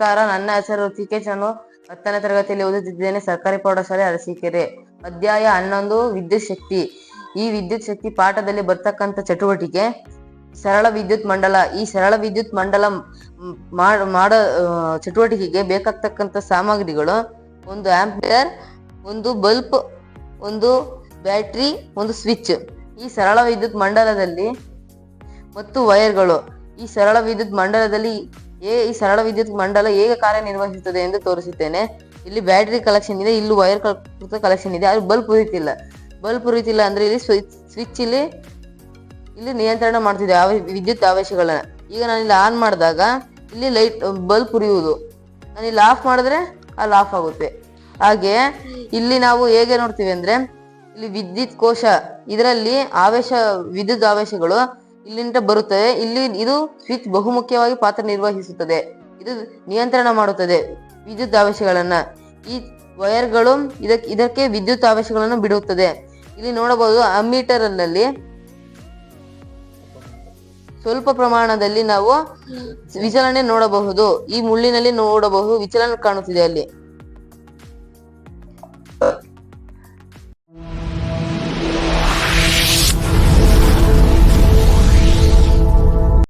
ನಮಸ್ಕಾರ ನನ್ನ ಹೆಸರು ಋತಿಕೇಶ್ ನಾನು ಹತ್ತನೇ ತರಗತಿಯಲ್ಲಿ ಓದುತ್ತಿದ್ದೇನೆ. ಸರ್ಕಾರಿ ಪ್ರೌಢಶಾಲೆ ಅರಸೀಕೆರೆ. ಅಧ್ಯಾಯ ಹನ್ನೊಂದು, ವಿದ್ಯುತ್ ಶಕ್ತಿ. ಈ ವಿದ್ಯುತ್ ಶಕ್ತಿ ಪಾಠದಲ್ಲಿ ಬರ್ತಕ್ಕಂಥ ಚಟುವಟಿಕೆ, ಸರಳ ವಿದ್ಯುತ್ ಮಂಡಲ. ಈ ಸರಳ ವಿದ್ಯುತ್ ಮಂಡಲ ಮಾಡ ಚಟುವಟಿಕೆಗೆ ಬೇಕಾಗ್ತಕ್ಕಂಥ ಸಾಮಗ್ರಿಗಳು, ಒಂದು ಆಂಪಿಯರ್, ಒಂದು ಬಲ್ಬ್, ಒಂದು ಬ್ಯಾಟ್ರಿ, ಒಂದು ಸ್ವಿಚ್. ಈ ಸರಳ ವಿದ್ಯುತ್ ಮಂಡಲದಲ್ಲಿ ಮತ್ತು ವೈರ್ಗಳು. ಈ ಸರಳ ವಿದ್ಯುತ್ ಮಂಡಲದಲ್ಲಿ ಏ, ಈ ಸರಳ ವಿದ್ಯುತ್ ಮಂಡಲ ಹೇಗೆ ಕಾರ್ಯನಿರ್ವಹಿಸುತ್ತದೆ ಎಂದು ತೋರಿಸುತ್ತೇನೆ. ಇಲ್ಲಿ ಬ್ಯಾಟರಿ ಕಲೆಕ್ಷನ್ ಇದೆ, ಇಲ್ಲಿ ವೈರ್ ಕಲೆಕ್ಷನ್ ಇದೆ ಅದು ಬಲ್ಬ್ ಉರಿತಿಲ್ಲ. ಬಲ್ಬ್ ಉರಿತಿಲ್ಲ ಅಂದ್ರೆ ಇಲ್ಲಿ ಸ್ವಿಚ್ ಇಲ್ಲಿ ಇಲ್ಲಿ ನಿಯಂತ್ರಣ ಮಾಡ್ತಿದೆ, ಆವ, ವಿದ್ಯುತ್ ಆವೇಶಗಳನ್ನ. ಈಗ ನಾನು ಇಲ್ಲಿ ಆನ್ ಮಾಡಿದಾಗ, ಇಲ್ಲಿ ಲೈಟ್ ಬಲ್ಬ್ ಉರಿಯುವುದು. ನಾನು ಇಲ್ಲಿ ಆಫ್ ಮಾಡಿದ್ರೆ, ಅಲ್ಲಿ ಆಫ್ ಆಗುತ್ತೆ. ಹಾಗೆ, ಇಲ್ಲಿ ನಾವು ಹೇಗೆ ನೋಡ್ತೀವಿ ಅಂದ್ರೆ, ಇಲ್ಲಿ ವಿದ್ಯುತ್ ಕೋಶ, ಇದರಲ್ಲಿ ಆವೇಶ, ವಿದ್ಯುತ್ ಆವೇಶಗಳು ಇಲ್ಲಿಂದ ಬರುತ್ತದೆ ಇಲ್ಲಿ ಇದು ಸ್ವಿಚ್ ಬಹುಮುಖ್ಯವಾಗಿ ಪಾತ್ರ ನಿರ್ವಹಿಸುತ್ತದೆ. ಇದು ನಿಯಂತ್ರಣ ಮಾಡುತ್ತದೆ ವಿದ್ಯುತ್ ಆವೇಶಗಳನ್ನ ಈ ವೈರ್ಗಳು ಇದಕ್ಕೆ ಇದಕ್ಕೆ ವಿದ್ಯುತ್ ಆವೇಶಗಳನ್ನು ಬಿಡುತ್ತದೆ. ಇಲ್ಲಿ ನೋಡಬಹುದು ಅಮ್ಮೀಟರ್ನಲ್ಲಿ ಸ್ವಲ್ಪ ಪ್ರಮಾಣದಲ್ಲಿ ನಾವು ವಿಚಲನೆ ನೋಡಬಹುದು. ಈ ಮುಳ್ಳಿನಲ್ಲಿ ನೋಡಬಹುದು ವಿಚಲನೆ ಕಾಣುತ್ತಿದೆ ಅಲ್ಲಿ.